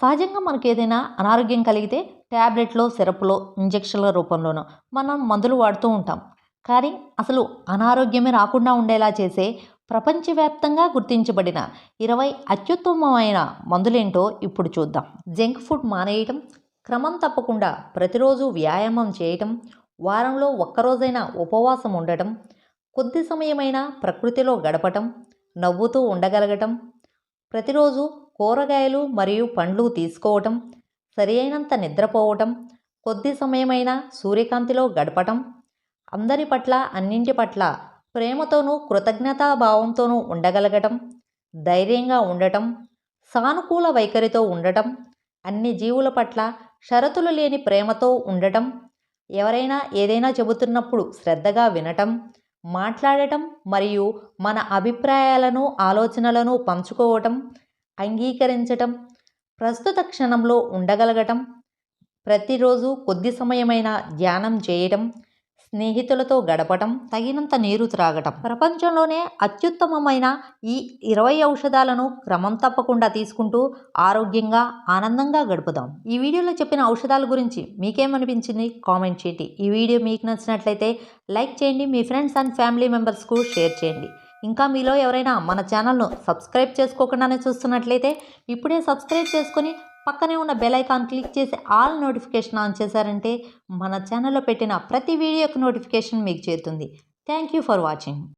సహజంగా మనకు ఏదైనా అనారోగ్యం కలిగితే ట్యాబ్లెట్లో సిరప్లో ఇంజక్షన్ల రూపంలోనో మనం మందులు వాడుతూ ఉంటాం. కానీ అసలు అనారోగ్యమే రాకుండా ఉండేలా చేసే ప్రపంచవ్యాప్తంగా గుర్తించబడిన ఇరవై అత్యుత్తమమైన మందులేంటో ఇప్పుడు చూద్దాం. జంక్ ఫుడ్ మానేయటం క్రమం తప్పకుండా ప్రతిరోజు వ్యాయామం చేయటం వారంలో ఒక్కరోజైనా ఉపవాసం ఉండటం కొద్ది సమయమైనా ప్రకృతిలో గడపటం నవ్వుతూ ఉండగలగటం ప్రతిరోజు కూరగాయలు మరియు పండ్లు తీసుకోవటం సరియైనంత నిద్రపోవటం కొద్ది సమయమైనా సూర్యకాంతిలో గడపటం అందరి పట్ల అన్నింటి పట్ల ప్రేమతోనూ కృతజ్ఞతాభావంతోనూ ఉండగలగటం ధైర్యంగా ఉండటం సానుకూల వైఖరితో ఉండటం అన్ని జీవుల పట్ల షరతులు లేని ప్రేమతో ఉండటం ఎవరైనా ఏదైనా చెబుతున్నప్పుడు శ్రద్ధగా వినటం మాట్లాడటం మరియు మన అభిప్రాయాలను ఆలోచనలను పంచుకోవటం అంగీకరించటం ప్రస్తుత క్షణంలో ఉండగలగటం ప్రతిరోజు కొద్ది సమయమైన ధ్యానం చేయటం స్నేహితులతో గడపటం తగినంత నీరు త్రాగటం. ప్రపంచంలోనే అత్యుత్తమమైన ఈ ఇరవై ఔషధాలను క్రమం తప్పకుండా తీసుకుంటూ ఆరోగ్యంగా ఆనందంగా గడుపుదాం. ఈ వీడియోలో చెప్పిన ఔషధాల గురించి మీకేమనిపించింది? కామెంట్ చేయండి. ఈ వీడియో మీకు నచ్చినట్లయితే లైక్ చేయండి మీ ఫ్రెండ్స్ అండ్ ఫ్యామిలీ మెంబర్స్కు షేర్ చేయండి. ఇంకా మీలో ఎవరైనా మన ఛానల్ను సబ్స్క్రైబ్ చేసుకోకుండానే చూస్తున్నట్లయితే ఇప్పుడే సబ్స్క్రైబ్ చేసుకొని పక్కనే ఉన్న బెల్ ఐకాన్ క్లిక్ చేసి ఆల్ నోటిఫికేషన్ ఆన్ చేశారంటే మన ఛానల్లో పెట్టిన ప్రతి వీడియోకి నోటిఫికేషన్ మీకు చేరుతుంది. Thank you for watching.